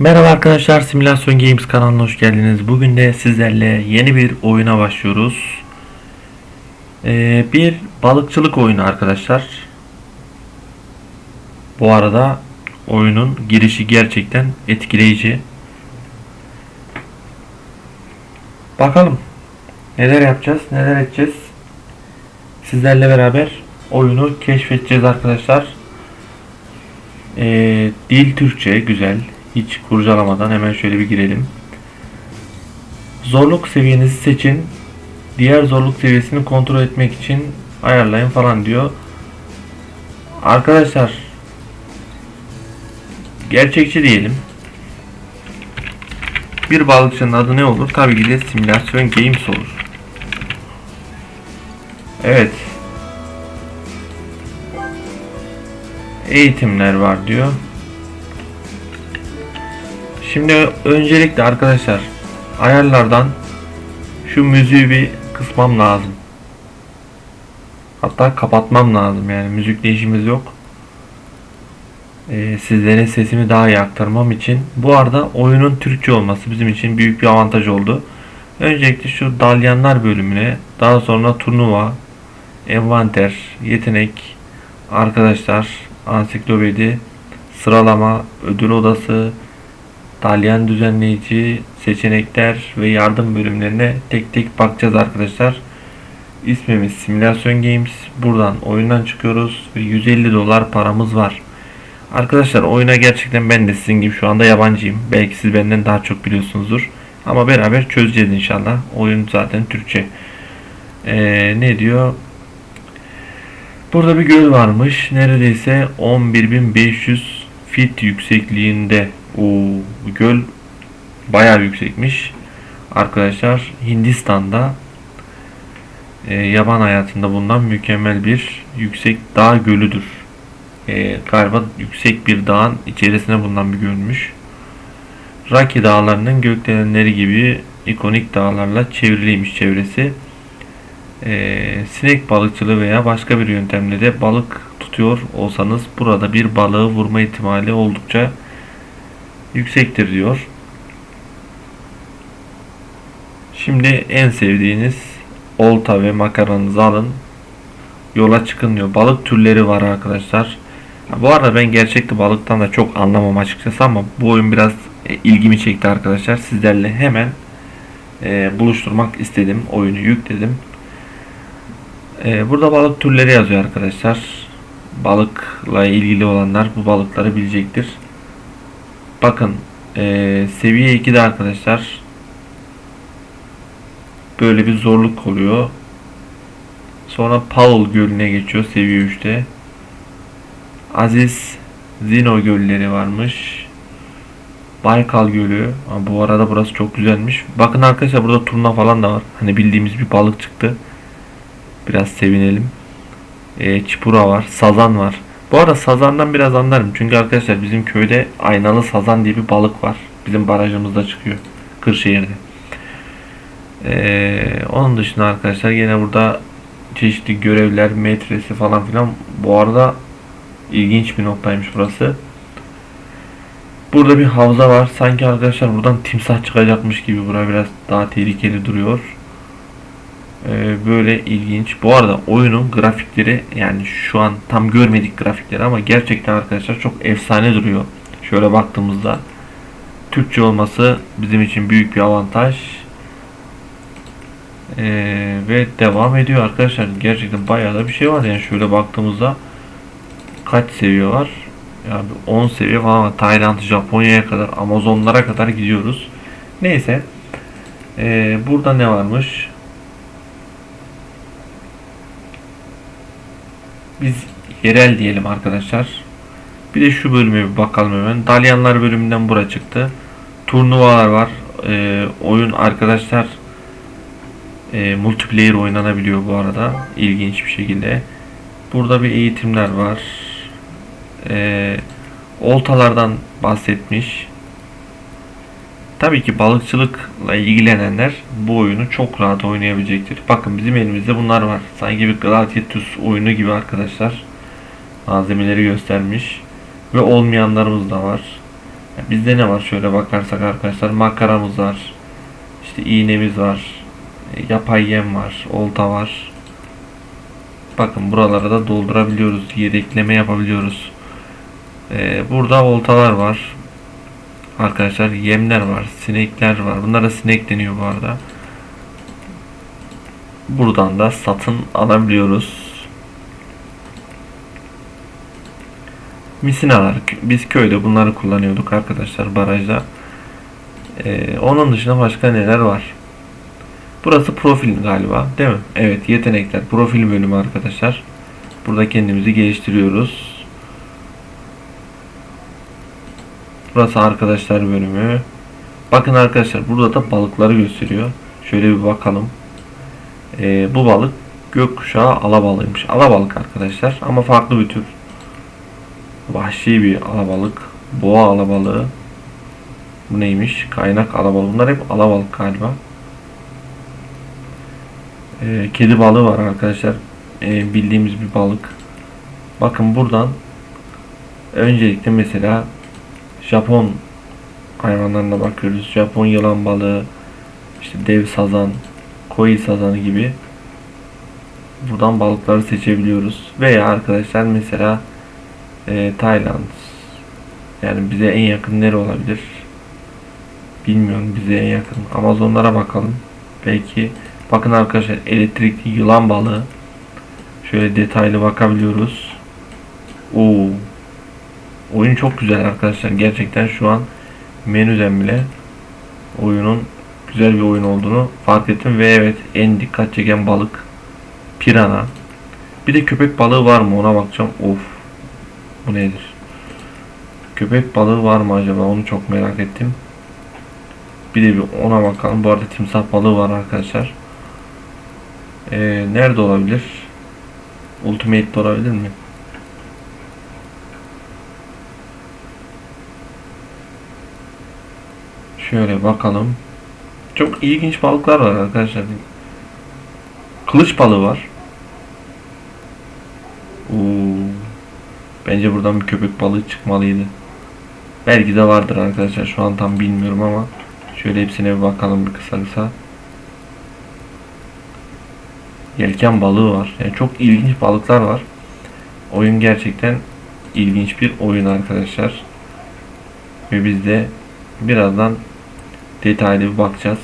Merhaba arkadaşlar, Simülasyon Games kanalına hoş geldiniz. Bugün de sizlerle yeni bir oyuna başlıyoruz. Ee, bir balıkçılık oyunu arkadaşlar. Bu arada oyunun girişi gerçekten etkileyici. Bakalım neler yapacağız, neler edeceğiz. Sizlerle beraber oyunu keşfedeceğiz arkadaşlar. Ee, dil Türkçe güzel. Hiç kurcalamadan hemen şöyle bir girelim. Zorluk seviyenizi seçin. Diğer zorluk seviyesini kontrol etmek için ayarlayın falan diyor. Arkadaşlar gerçekçi diyelim. Bir balıkçının adı ne olur? Tabii ki de simülasyon games olur. Evet. Eğitimler var diyor. Şimdi öncelikle arkadaşlar ayarlardan şu müziği bir kısmam lazım. Hatta kapatmam lazım yani müzikle işimiz yok. Ee, sizlere sesimi daha iyi aktarmam için. Bu arada oyunun Türkçe olması bizim için büyük bir avantaj oldu. Öncelikle şu dalyanlar bölümüne, daha sonra turnuva, envanter, yetenek, arkadaşlar, ansiklopedi, sıralama, ödül odası, dalyan düzenleyici, seçenekler ve yardım bölümlerine tek tek bakacağız arkadaşlar. İsmimiz Simülasyon Games. Buradan oyundan çıkıyoruz ve 150 dolar paramız var. Arkadaşlar oyuna gerçekten ben de sizin gibi şu anda yabancıyım. Belki siz benden daha çok biliyorsunuzdur. Ama beraber çözeceğiz inşallah. Oyun zaten Türkçe. Ee, ne diyor? Burada bir göl varmış. Neredeyse 11.500 fit yüksekliğinde. Bu göl bayağı yüksekmiş. Arkadaşlar Hindistan'da e, yaban hayatında bulunan mükemmel bir yüksek dağ gölüdür. E, galiba yüksek bir dağın içerisine bulunan bir gölmüş. Raki dağlarının gökdelenleri gibi ikonik dağlarla çevriliymiş çevresi. E, sinek balıkçılığı veya başka bir yöntemle de balık tutuyor olsanız burada bir balığı vurma ihtimali oldukça yüksektir diyor. Şimdi en sevdiğiniz olta ve makaranızı alın. Yola çıkın diyor. Balık türleri var arkadaşlar. Bu arada ben gerçekte balıktan da çok anlamam açıkçası ama bu oyun biraz e, ilgimi çekti arkadaşlar. Sizlerle hemen e, buluşturmak istedim. Oyunu yükledim. E, burada balık türleri yazıyor arkadaşlar. Balıkla ilgili olanlar bu balıkları bilecektir. Bakın e, seviye 2'de arkadaşlar böyle bir zorluk oluyor. Sonra Paul Gölü'ne geçiyor seviye 3'te. Aziz Zino gölleri varmış. Baykal Gölü. Ama bu arada burası çok güzelmiş. Bakın arkadaşlar burada turna falan da var. Hani bildiğimiz bir balık çıktı. Biraz sevinelim. E, çipura var. Sazan var. Bu arada sazandan biraz anlarım. Çünkü arkadaşlar bizim köyde aynalı sazan diye bir balık var. Bizim barajımızda çıkıyor. Kırşehir'de. Ee, onun dışında arkadaşlar yine burada çeşitli görevler, metresi falan filan. Bu arada ilginç bir noktaymış burası. Burada bir havza var. Sanki arkadaşlar buradan timsah çıkacakmış gibi. Bura biraz daha tehlikeli duruyor. Ee, böyle ilginç. Bu arada oyunun grafikleri yani şu an tam görmedik grafikleri ama gerçekten arkadaşlar çok efsane duruyor. Şöyle baktığımızda Türkçe olması bizim için büyük bir avantaj. Ee, ve devam ediyor arkadaşlar. Gerçekten bayağı da bir şey var. Yani şöyle baktığımızda kaç seviye var? Yani 10 seviye falan var. Tayland, Japonya'ya kadar, Amazonlara kadar gidiyoruz. Neyse. Ee, burada ne varmış? Biz yerel diyelim arkadaşlar. Bir de şu bölüme bir bakalım hemen. Dalyanlar bölümünden bura çıktı. Turnuvalar var. Ee, oyun arkadaşlar e, multiplayer oynanabiliyor bu arada. İlginç bir şekilde. Burada bir eğitimler var. E, oltalardan bahsetmiş. Tabii ki balıkçılıkla ilgilenenler bu oyunu çok rahat oynayabilecektir. Bakın bizim elimizde bunlar var. Sanki bir Gladiatus oyunu gibi arkadaşlar. Malzemeleri göstermiş. Ve olmayanlarımız da var. Bizde ne var şöyle bakarsak arkadaşlar makaramız var. İşte iğnemiz var. e, Yapay yem var. Olta var. Bakın buralara da doldurabiliyoruz. Yedekleme yapabiliyoruz. Ee, burada oltalar var. Arkadaşlar yemler var. Sinekler var. Bunlara sinek deniyor bu arada. Buradan da satın alabiliyoruz. Misinalar. Biz köyde bunları kullanıyorduk arkadaşlar barajda. Ee, onun dışında başka neler var? Burası profil galiba değil mi? Evet yetenekler profil bölümü arkadaşlar. Burada kendimizi geliştiriyoruz. Burası arkadaşlar bölümü. Bakın arkadaşlar burada da balıkları gösteriyor. Şöyle bir bakalım. Ee, bu balık gökkuşağı alabalıymış. Alabalık arkadaşlar ama farklı bir tür. Vahşi bir alabalık. Boğa alabalığı. Bu neymiş? Kaynak alabalığı. Bunlar hep alabalık galiba. Ee, kedi balığı var arkadaşlar. Ee, bildiğimiz bir balık. Bakın buradan öncelikle mesela Japon hayvanlarına bakıyoruz. Japon yılan balığı, işte dev sazan, koi sazanı gibi buradan balıkları seçebiliyoruz. Veya arkadaşlar mesela e, Tayland yani bize en yakın nere olabilir? Bilmiyorum bize en yakın. Amazonlara bakalım. Belki bakın arkadaşlar elektrikli yılan balığı. Şöyle detaylı bakabiliyoruz. Oo. Oyun çok güzel arkadaşlar. Gerçekten şu an menüden bile oyunun güzel bir oyun olduğunu fark ettim ve evet en dikkat çeken balık pirana. Bir de köpek balığı var mı ona bakacağım. Of. Bu nedir? Köpek balığı var mı acaba? Onu çok merak ettim. Bir de bir ona bakalım. Bu arada timsah balığı var arkadaşlar. Ee, nerede olabilir? Ultimate'de olabilir mi? Şöyle bakalım. Çok ilginç balıklar var arkadaşlar. Kılıç balığı var. Oo. Bence buradan bir köpek balığı çıkmalıydı. Belki de vardır arkadaşlar. Şu an tam bilmiyorum ama şöyle hepsine bir bakalım bir kısa kısa. Yelken balığı var. Yani çok ilginç balıklar var. Oyun gerçekten ilginç bir oyun arkadaşlar. Ve biz de birazdan detaylı bir bakacağız.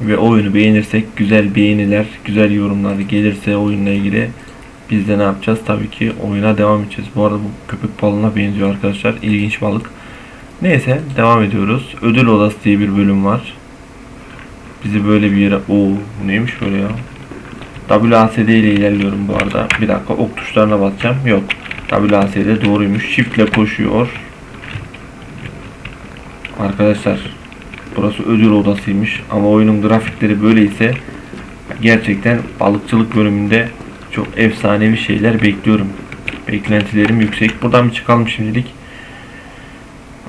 Ve oyunu beğenirsek güzel beğeniler, güzel yorumlar gelirse oyunla ilgili biz de ne yapacağız? Tabii ki oyuna devam edeceğiz. Bu arada bu köpek balığına benziyor arkadaşlar. İlginç balık. Neyse devam ediyoruz. Ödül odası diye bir bölüm var. Bizi böyle bir yere... Oo neymiş böyle ya? WASD ile ilerliyorum bu arada. Bir dakika ok tuşlarına basacağım. Yok. WASD doğruymuş. Shift ile koşuyor. Arkadaşlar burası ödül odasıymış ama oyunun grafikleri böyleyse gerçekten balıkçılık bölümünde çok efsanevi şeyler bekliyorum. Beklentilerim yüksek. Buradan bir çıkalım şimdilik.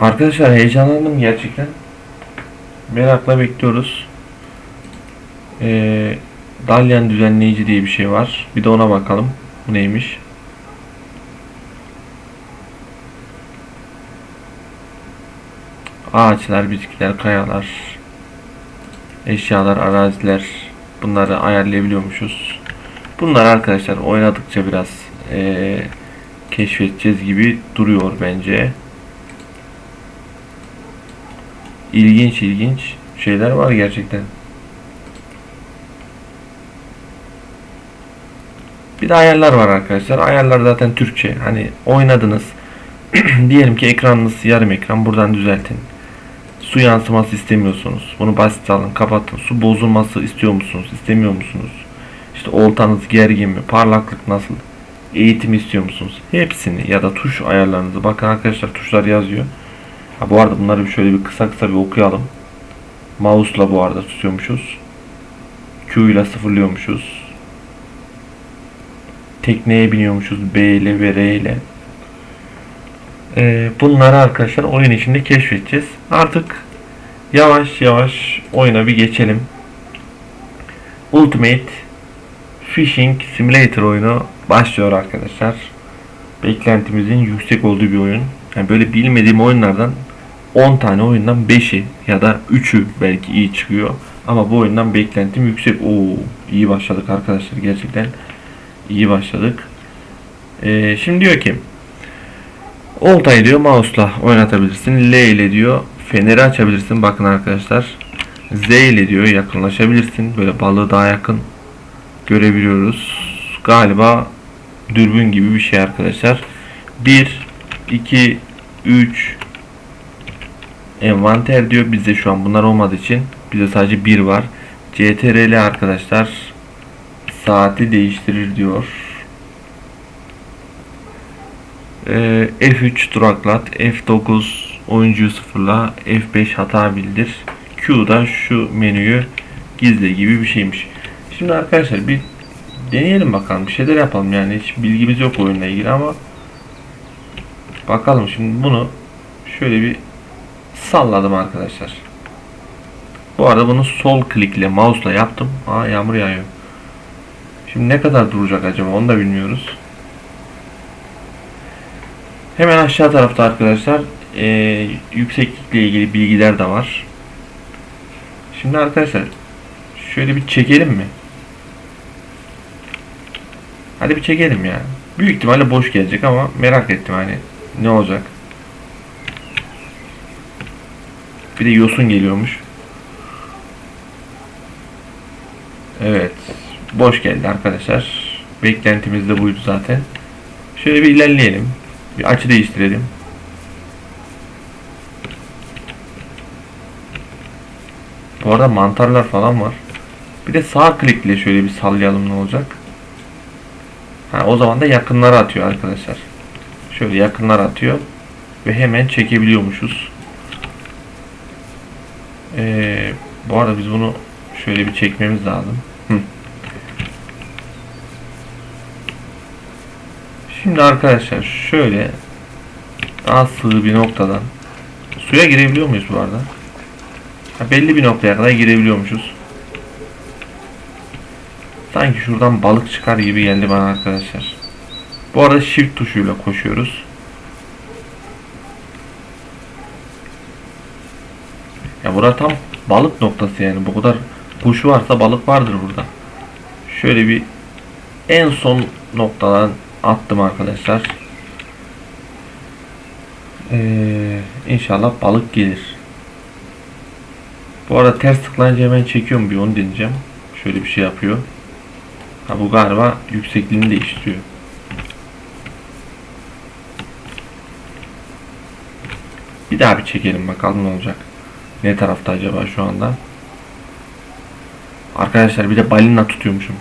Arkadaşlar heyecanlandım gerçekten. Merakla bekliyoruz. Ee, Dalyan düzenleyici diye bir şey var. Bir de ona bakalım. Bu neymiş? Ağaçlar, bitkiler, kayalar, eşyalar, araziler bunları ayarlayabiliyormuşuz. Bunlar arkadaşlar oynadıkça biraz eee, keşfedeceğiz gibi duruyor bence. İlginç ilginç şeyler var gerçekten. Bir de ayarlar var arkadaşlar. Ayarlar zaten Türkçe. Hani oynadınız. Diyelim ki ekranınız yarım ekran. Buradan düzeltin. Su yansıması istemiyorsunuz. Bunu basit alın, kapatın. Su bozulması istiyor musunuz? İstemiyor musunuz? İşte oltanız gergin mi? Parlaklık nasıl? Eğitim istiyor musunuz? Hepsini ya da tuş ayarlarınızı. Bakın arkadaşlar tuşlar yazıyor. Ha bu arada bunları şöyle bir kısa kısa bir okuyalım. Mouse'la bu arada tutuyormuşuz. Q ile sıfırlıyormuşuz. Tekneye biniyormuşuz B ile ve R ile. Ee, bunları arkadaşlar oyun içinde keşfedeceğiz. Artık yavaş yavaş oyuna bir geçelim. Ultimate Fishing Simulator oyunu başlıyor arkadaşlar. beklentimizin yüksek olduğu bir oyun. Yani böyle bilmediğim oyunlardan 10 tane oyundan 5'i ya da 3'ü belki iyi çıkıyor. Ama bu oyundan beklentim yüksek. Oo, iyi başladık arkadaşlar gerçekten. iyi başladık. Ee, şimdi diyor ki Oltayı diyor mouse'la oynatabilirsin. L ile diyor feneri açabilirsin. Bakın arkadaşlar. Z ile diyor yakınlaşabilirsin. Böyle balığı daha yakın görebiliyoruz. Galiba dürbün gibi bir şey arkadaşlar. 1 2 3 envanter diyor. Bizde şu an bunlar olmadığı için bizde sadece 1 var. CTRL arkadaşlar saati değiştirir diyor. Ee, F3 duraklat, F9 oyuncuyu sıfırla, F5 hata bildir. Q da şu menüyü gizle gibi bir şeymiş. Şimdi arkadaşlar bir deneyelim bakalım. Bir şeyler yapalım yani. Hiç bilgimiz yok oyunla ilgili ama bakalım şimdi bunu şöyle bir salladım arkadaşlar. Bu arada bunu sol klikle mouse'la yaptım. Aa yağmur yağıyor. Şimdi ne kadar duracak acaba onu da bilmiyoruz. Hemen aşağı tarafta arkadaşlar e, yükseklikle ilgili bilgiler de var. Şimdi arkadaşlar şöyle bir çekelim mi? Hadi bir çekelim ya. Büyük ihtimalle boş gelecek ama merak ettim hani ne olacak. Bir de yosun geliyormuş. Evet. Boş geldi arkadaşlar. Beklentimiz de buydu zaten. Şöyle bir ilerleyelim. Bir açı değiştirelim. Bu arada mantarlar falan var. Bir de sağ klikle şöyle bir sallayalım ne olacak. Ha, o zaman da yakınlara atıyor arkadaşlar. Şöyle yakınlar atıyor. Ve hemen çekebiliyormuşuz. Ee, bu arada biz bunu şöyle bir çekmemiz lazım. Şimdi arkadaşlar şöyle daha sığ bir noktadan suya girebiliyor muyuz bu arada? Ha, belli bir noktaya kadar girebiliyormuşuz. Sanki şuradan balık çıkar gibi geldi bana arkadaşlar. Bu arada shift tuşuyla koşuyoruz. Ya burada tam balık noktası yani. Bu kadar kuş varsa balık vardır burada. Şöyle bir en son noktadan attım arkadaşlar. Ee, inşallah balık gelir. Bu arada ters tıklayınca hemen çekiyorum bir onu deneyeceğim. Şöyle bir şey yapıyor. Ha bu galiba yüksekliğini değiştiriyor. Bir daha bir çekelim bakalım ne olacak. Ne tarafta acaba şu anda? Arkadaşlar bir de balina tutuyormuşum.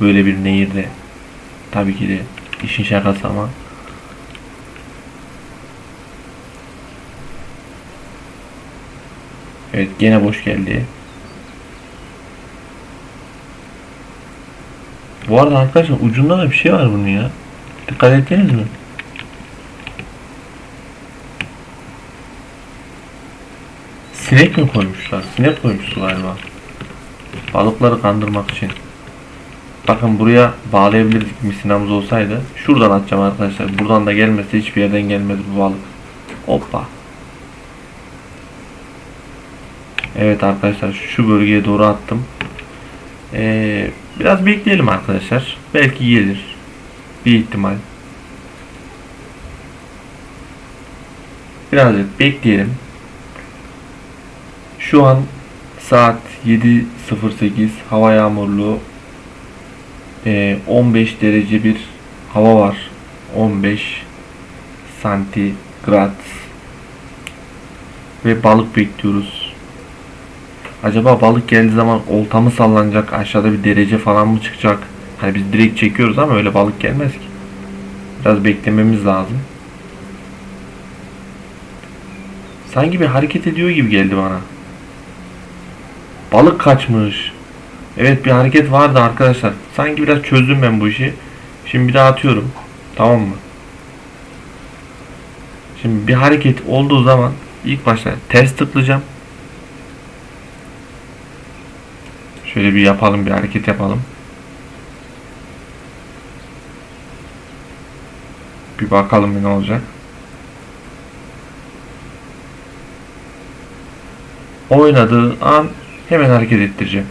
Böyle bir nehirde. Tabii ki de işin şakası ama. Evet gene boş geldi. Bu arada arkadaşlar ucunda da bir şey var bunun ya. Dikkat ettiniz mi? Sinek mi koymuşlar? Sinek koymuşlar galiba. Balıkları kandırmak için. Bakın buraya bağlayabilirdik misinamız olsaydı. Şuradan atacağım arkadaşlar. Buradan da gelmesi hiçbir yerden gelmez bu balık. Hoppa. Evet arkadaşlar şu bölgeye doğru attım. Ee, biraz bekleyelim arkadaşlar. Belki gelir. Bir ihtimal. Birazcık bekleyelim. Şu an saat 7.08 hava yağmurlu 15 ee, derece bir hava var. 15 santigrat. Ve balık bekliyoruz. Acaba balık geldiği zaman olta mı sallanacak? Aşağıda bir derece falan mı çıkacak? Hani biz direkt çekiyoruz ama öyle balık gelmez ki. Biraz beklememiz lazım. Sanki bir hareket ediyor gibi geldi bana. Balık kaçmış. Evet bir hareket vardı arkadaşlar. Sanki biraz çözdüm ben bu işi. Şimdi bir daha atıyorum. Tamam mı? Şimdi bir hareket olduğu zaman ilk başta ters tıklayacağım. Şöyle bir yapalım bir hareket yapalım. Bir bakalım ne olacak. Oynadığı an hemen hareket ettireceğim.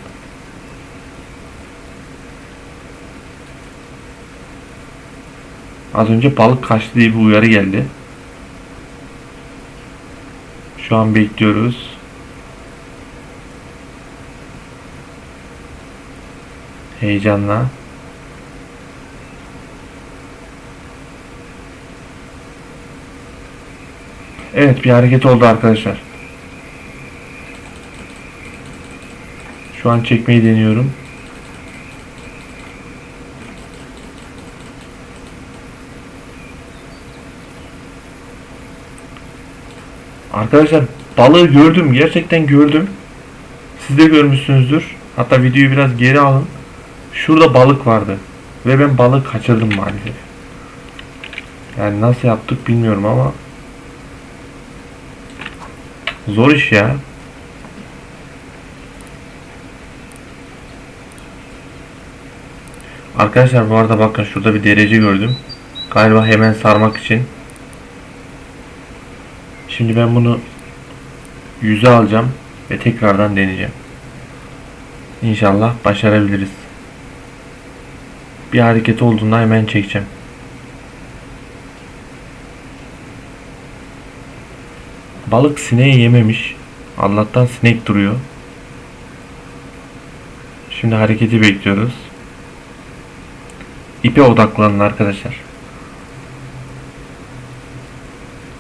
Az önce balık kaçtı diye bir uyarı geldi. Şu an bekliyoruz. Heyecanla. Evet bir hareket oldu arkadaşlar. Şu an çekmeyi deniyorum. Arkadaşlar balığı gördüm. Gerçekten gördüm. Siz de görmüşsünüzdür. Hatta videoyu biraz geri alın. Şurada balık vardı. Ve ben balık kaçırdım maalesef. Yani nasıl yaptık bilmiyorum ama zor iş ya. Arkadaşlar bu arada bakın şurada bir derece gördüm. Galiba hemen sarmak için. Şimdi ben bunu yüze alacağım ve tekrardan deneyeceğim. İnşallah başarabiliriz. Bir hareket olduğunda hemen çekeceğim. Balık sineği yememiş. Allah'tan sinek duruyor. Şimdi hareketi bekliyoruz. İpe odaklanın arkadaşlar.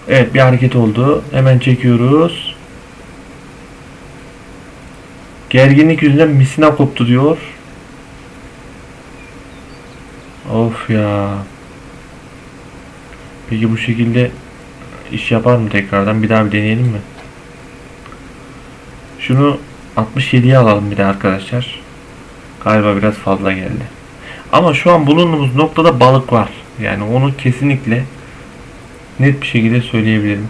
Evet bir hareket oldu. Hemen çekiyoruz. Gerginlik yüzünden misina koptu diyor. Of ya. Peki bu şekilde iş yapar mı tekrardan? Bir daha bir deneyelim mi? Şunu 67'ye alalım bir de arkadaşlar. Galiba biraz fazla geldi. Ama şu an bulunduğumuz noktada balık var. Yani onu kesinlikle net bir şekilde söyleyebilirim.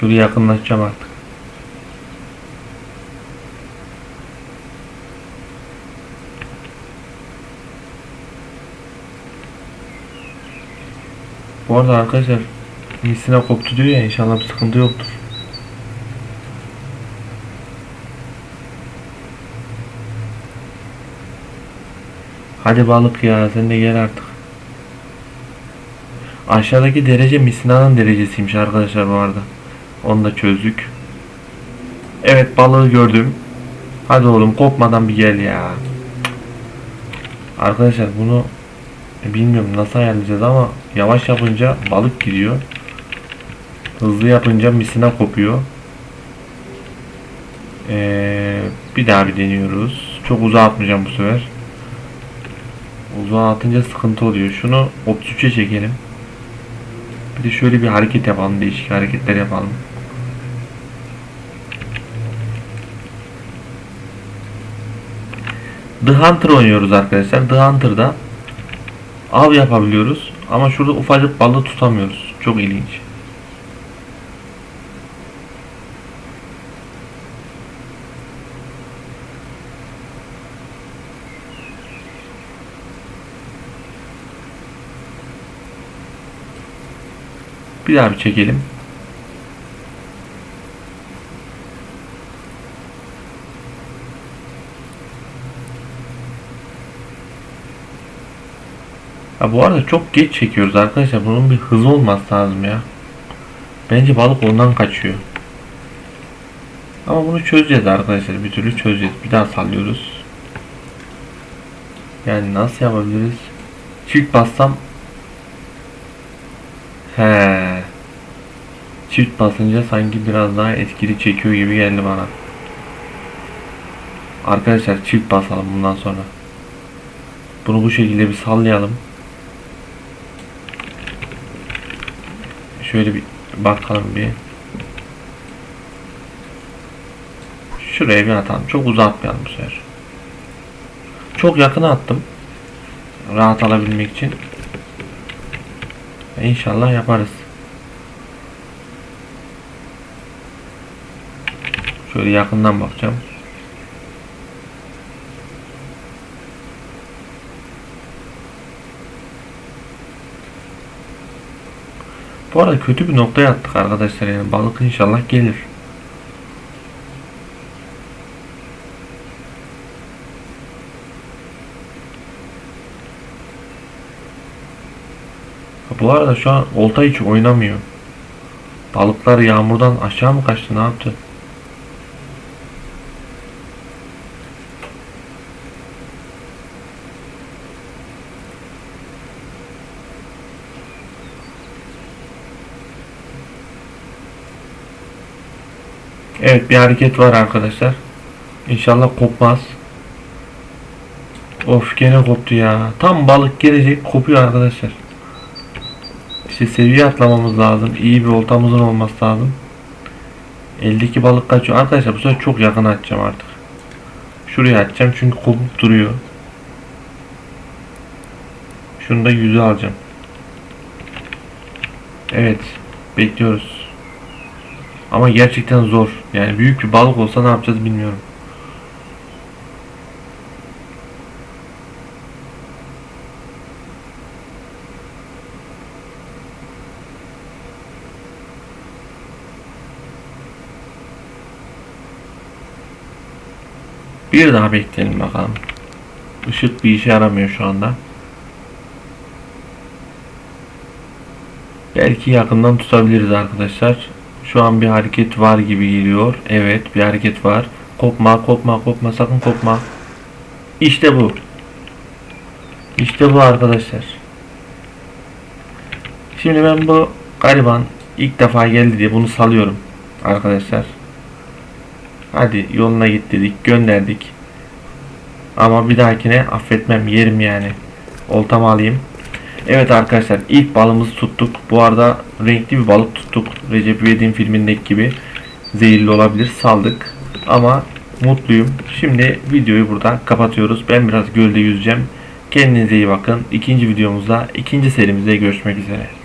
Şöyle yakınlaşacağım artık. Bu arada arkadaşlar misina koptu diyor ya inşallah bir sıkıntı yoktur. Hadi balık ya sen de gel artık. Aşağıdaki derece misinanın derecesiymiş arkadaşlar bu arada. Onu da çözdük. Evet balığı gördüm. Hadi oğlum kopmadan bir gel ya. Arkadaşlar bunu bilmiyorum nasıl ayarlayacağız ama yavaş yapınca balık gidiyor. Hızlı yapınca misina kopuyor. Ee, bir daha bir deniyoruz. Çok uzağa atmayacağım bu sefer. Uzağa atınca sıkıntı oluyor. Şunu 33'e çekelim. Bir de şöyle bir hareket yapalım. Değişik hareketler yapalım. The Hunter oynuyoruz arkadaşlar. The Hunter'da av yapabiliyoruz. Ama şurada ufacık balığı tutamıyoruz. Çok ilginç. Daha bir çekelim. Ya bu arada çok geç çekiyoruz arkadaşlar. Bunun bir hızı olması lazım ya. Bence balık ondan kaçıyor. Ama bunu çözeceğiz arkadaşlar. Bir türlü çözeceğiz. Bir daha sallıyoruz. Yani nasıl yapabiliriz? Çift bassam He. Çift basınca sanki biraz daha etkili çekiyor gibi geldi bana. Arkadaşlar çift basalım bundan sonra. Bunu bu şekilde bir sallayalım. Şöyle bir bakalım bir. Şuraya bir atalım. Çok uzatmayalım bu sefer. Çok yakına attım. Rahat alabilmek için. İnşallah yaparız. Şöyle yakından bakacağım. Bu arada kötü bir noktaya attık arkadaşlar yani balık inşallah gelir. Bu arada şu an olta hiç oynamıyor. Balıklar yağmurdan aşağı mı kaçtı ne yaptı? Evet bir hareket var arkadaşlar. İnşallah kopmaz. Of gene koptu ya. Tam balık gelecek kopuyor arkadaşlar. İşte seviye atlamamız lazım. İyi bir oltamızın olması lazım. Eldeki balık kaçıyor. Arkadaşlar bu sefer çok yakın atacağım artık. Şuraya atacağım çünkü kopup duruyor. Şunu da yüzü alacağım. Evet. Bekliyoruz. Ama gerçekten zor. Yani büyük bir balık olsa ne yapacağız bilmiyorum. Bir daha bekleyelim bakalım. Işık bir işe yaramıyor şu anda. Belki yakından tutabiliriz arkadaşlar. Şu an bir hareket var gibi geliyor. Evet bir hareket var. Kopma kopma kopma sakın kopma. İşte bu. İşte bu arkadaşlar. Şimdi ben bu gariban ilk defa geldi diye bunu salıyorum arkadaşlar. Hadi yoluna git dedik gönderdik. Ama bir dahakine affetmem yerim yani. Oltamı alayım. Evet arkadaşlar ilk balımızı tuttuk. Bu arada renkli bir balık tuttuk. Recep İvedik'in filmindeki gibi zehirli olabilir. Saldık. Ama mutluyum. Şimdi videoyu burada kapatıyoruz. Ben biraz gölde yüzeceğim. Kendinize iyi bakın. İkinci videomuzda, ikinci serimizde görüşmek üzere.